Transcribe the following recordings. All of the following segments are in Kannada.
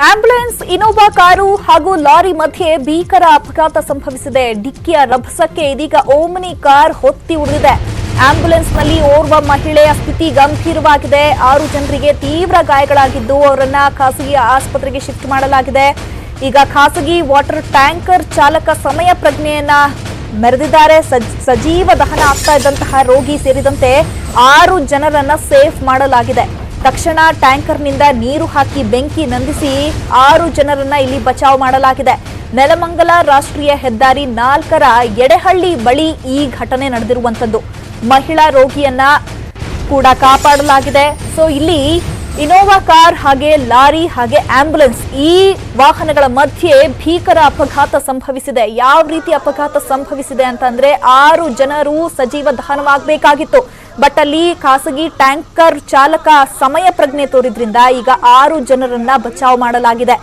ಆಂಬ್ಯುಲೆನ್ಸ್, ಇನೋವಾ ಕಾರು ಹಾಗೂ ಲಾರಿ ಮಧ್ಯೆ ಭೀಕರ ಅಪಘಾತ ಸಂಭವಿಸಿದೆ. ಡಿಕ್ಕಿಯ ರಭಸಕ್ಕೆ ಇದೀಗ ಓಮನಿ ಕಾರ್ ಹೊತ್ತಿ ಉಳಿದಿದೆ ಆಂಬ್ಯುಲೆನ್ಸ್ನಲ್ಲಿ ಓರ್ವ ಮಹಿಳೆಯ ಸ್ಥಿತಿ ಗಂಭೀರವಾಗಿದೆ. ಆರು ಜನರಿಗೆ ತೀವ್ರ ಗಾಯಗಳಾಗಿದ್ದು, ಅವರನ್ನ ಖಾಸಗಿ ಆಸ್ಪತ್ರೆಗೆ ಶಿಫ್ಟ್ ಮಾಡಲಾಗಿದೆ. ಈಗ ಖಾಸಗಿ ವಾಟರ್ ಟ್ಯಾಂಕರ್ ಚಾಲಕ ಸಮಯ ಪ್ರಜ್ಞೆಯನ್ನ ಮೆರೆದಿದ್ದಾರೆ. ಸಜ್- ಸಜೀವ ದಹನ ಆಗ್ತಾ ಇದ್ದಂತಹ ರೋಗಿ ಸೇರಿದಂತೆ ಆರು ಜನರನ್ನ ಸೇಫ್ ಮಾಡಲಾಗಿದೆ. ತಕ್ಷಣ ಟ್ಯಾಂಕರ್ನಿಂದ ನೀರು ಹಾಕಿ ಬೆಂಕಿ ನಂದಿಸಿ ಆರು ಜನರನ್ನ ಇಲ್ಲಿ ಬಚಾವ್ ಮಾಡಲಾಗಿದೆ. ನೆಲಮಂಗಲ ರಾಷ್ಟ್ರೀಯ ಹೆದ್ದಾರಿ ನಾಲ್ಕರ ಎಡೆಹಳ್ಳಿ ಬಳಿ ಈ ಘಟನೆ ನಡೆದಿರುವಂತದ್ದು ಮಹಿಳಾ ರೋಗಿಯನ್ನ ಕೂಡ ಕಾಪಾಡಲಾಗಿದೆ. ಸೊ ಇಲ್ಲಿ ಇನೋವಾ ಕಾರ್ ಹಾಗೆ ಲಾರಿ ಹಾಗೆ ಆಂಬ್ಯುಲೆನ್ಸ್ ಈ ವಾಹನಗಳ ಮಧ್ಯೆ ಭೀಕರ ಅಪಘಾತ ಸಂಭವಿಸಿದೆ. ಯಾವ ರೀತಿ ಅಪಘಾತ ಸಂಭವಿಸಿದೆ ಅಂತಂದ್ರೆ ಆರು ಜನರು ಸಜೀವ ದಹನವಾಗಬೇಕಾಗಿತ್ತು. ಬಟ್ ಅಲ್ಲಿ ಖಾಸಗಿ ಟ್ಯಾಂಕರ್ ಚಾಲಕ ಸಮಯ ಪ್ರಜ್ಞೆ ತೋರಿದ್ರಿಂದ ಈಗ ಆರು ಜನರನ್ನ ಬಚಾವ್ ಮಾಡಲಾಗಿದೆ.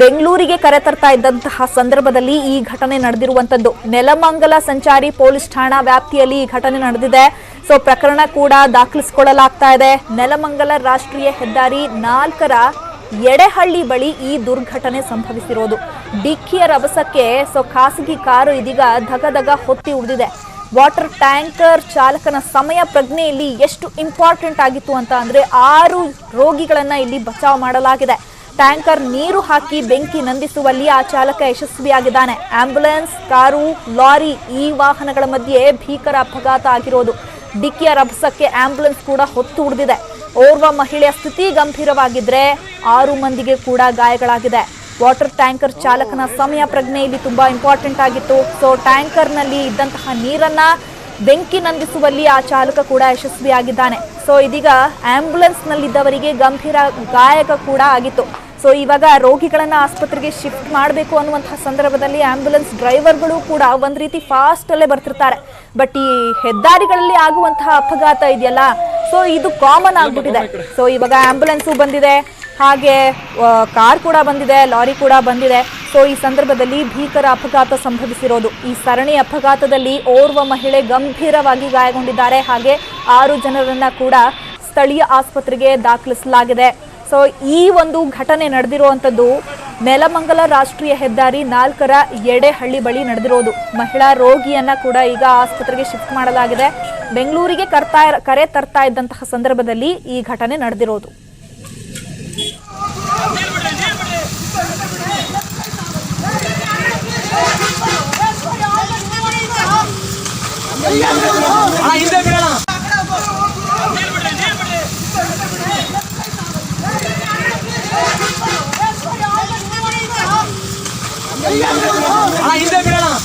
ಬೆಂಗಳೂರಿಗೆ ಕರೆತರ್ತಾ ಇದ್ದಂತಹ ಸಂದರ್ಭದಲ್ಲಿ ಈ ಘಟನೆ ನಡೆದಿರುವಂತದ್ದು. ನೆಲಮಂಗಲ ಸಂಚಾರಿ ಪೊಲೀಸ್ ಠಾಣಾ ವ್ಯಾಪ್ತಿಯಲ್ಲಿ ಈ ಘಟನೆ ನಡೆದಿದೆ. ಸೊ ಪ್ರಕರಣ ಕೂಡ ದಾಖಲಿಸಿಕೊಳ್ಳಲಾಗ್ತಾ ಇದೆ. ನೆಲಮಂಗಲ ರಾಷ್ಟ್ರೀಯ ಹೆದ್ದಾರಿ ನಾಲ್ಕರ ಎಡೆಹಳ್ಳಿ ಬಳಿ ಈ ದುರ್ಘಟನೆ ಸಂಭವಿಸಿರೋದು. ಡಿಕ್ಕಿಯ ರಭಸಕ್ಕೆ ಸೊ ಖಾಸಗಿ ಕಾರು ಇದೀಗ ಧಗಧಗ ಹೊತ್ತಿ ಉಳಿದಿದೆ. ವಾಟರ್ ಟ್ಯಾಂಕರ್ ಚಾಲಕನ ಸಮಯ ಪ್ರಜ್ಞೆಯಲ್ಲಿ ಎಷ್ಟು ಇಂಪಾರ್ಟೆಂಟ್ ಆಗಿತ್ತು ಅಂತ ಅಂದರೆ ಆರು ರೋಗಿಗಳನ್ನು ಇಲ್ಲಿ ಬಚಾವ್ ಮಾಡಲಾಗಿದೆ. ಟ್ಯಾಂಕರ್ ನೀರು ಹಾಕಿ ಬೆಂಕಿ ನಂದಿಸುವಲ್ಲಿ ಆ ಚಾಲಕ ಯಶಸ್ವಿಯಾಗಿದ್ದಾನೆ. ಆಂಬ್ಯುಲೆನ್ಸ್ ಕಾರು, ಲಾರಿ, ಈ ವಾಹನಗಳ ಮಧ್ಯೆ ಭೀಕರ ಅಪಘಾತ ಆಗಿರೋದು. ಡಿಕ್ಕಿಯ ರಭಸಕ್ಕೆ ಆಂಬ್ಯುಲೆನ್ಸ್ ಕೂಡ ಹೊತ್ತು ಉಳಿದಿದೆ ಓರ್ವ ಮಹಿಳೆಯ ಸ್ಥಿತಿ ಗಂಭೀರವಾಗಿದ್ರೆ ಆರು ಮಂದಿಗೆ ಕೂಡ ಗಾಯಗಳಾಗಿದೆ. ವಾಟರ್ ಟ್ಯಾಂಕರ್ ಚಾಲಕನ ಸಮಯ ಪ್ರಜ್ಞೆ ಇಲ್ಲಿ ತುಂಬಾ ಇಂಪಾರ್ಟೆಂಟ್ ಆಗಿತ್ತು. ಸೊ, ಟ್ಯಾಂಕರ್ನಲ್ಲಿ ಇದ್ದಂತಹ ನೀರನ್ನ ಬೆಂಕಿ ನಂದಿಸುವಲ್ಲಿ ಆ ಚಾಲಕ ಕೂಡ ಯಶಸ್ವಿಯಾಗಿದ್ದಾನೆ. ಸೊ, ಇದೀಗ ಆಂಬ್ಯುಲೆನ್ಸ್ ನಲ್ಲಿದ್ದವರಿಗೆ ಗಂಭೀರ ಗಾಯಕ ಕೂಡ ಆಗಿತ್ತು. ಸೊ ಇವಾಗ ರೋಗಿಗಳನ್ನ ಆಸ್ಪತ್ರೆಗೆ ಶಿಫ್ಟ್ ಮಾಡಬೇಕು ಅನ್ನುವಂತಹ ಸಂದರ್ಭದಲ್ಲಿ ಆಂಬ್ಯುಲೆನ್ಸ್ ಡ್ರೈವರ್ಗಳು ಕೂಡ ಒಂದ್ ರೀತಿ ಫಾಸ್ಟ್ ಅಲ್ಲೇ ಬರ್ತಿರ್ತಾರೆ. ಬಟ್ ಈ ಹೆದ್ದಾರಿಗಳಲ್ಲಿ ಆಗುವಂತಹ ಅಪಘಾತ ಇದೆಯಲ್ಲ ಸೊ ಇದು ಕಾಮನ್ ಆಗ್ಬಿಟ್ಟಿದೆ. ಸೊ ಇವಾಗ ಆಂಬ್ಯುಲೆನ್ಸು ಬಂದಿದೆ, ಹಾಗೆ ಕಾರ್ ಕೂಡ ಬಂದಿದೆ, ಲಾರಿ ಕೂಡ ಬಂದಿದೆ. ಸೊ ಈ ಸಂದರ್ಭದಲ್ಲಿ ಭೀಕರ ಅಪಘಾತ ಸಂಭವಿಸಿರೋದು. ಈ ಸರಣಿ ಅಪಘಾತದಲ್ಲಿ ಓರ್ವ ಮಹಿಳೆ ಗಂಭೀರವಾಗಿ ಗಾಯಗೊಂಡಿದ್ದಾರೆ. ಹಾಗೆ ಆರು ಜನರನ್ನ ಕೂಡ ಸ್ಥಳೀಯ ಆಸ್ಪತ್ರೆಗೆ ದಾಖಲಿಸಲಾಗಿದೆ. ಸೊ ಈ ಒಂದು ಘಟನೆ ನಡೆದಿರುವಂಥದ್ದು ನೆಲಮಂಗಲ ರಾಷ್ಟ್ರೀಯ ಹೆದ್ದಾರಿ ನಾಲ್ಕರ ಎಡೆಹಳ್ಳಿ ಬಳಿ ನಡೆದಿರೋದು. ಮಹಿಳಾ ರೋಗಿಯನ್ನ ಕೂಡ ಈಗ ಆಸ್ಪತ್ರೆಗೆ ಶಿಫ್ಟ್ ಮಾಡಲಾಗಿದೆ. ಬೆಂಗಳೂರಿಗೆ ಕರ್ತಾ ಕರೆ ತರ್ತಾ ಇದ್ದಂತಹ ಸಂದರ್ಭದಲ್ಲಿ ಈ ಘಟನೆ ನಡೆದಿರೋದು. ಹಿಂದೆ இந்த கிராமம்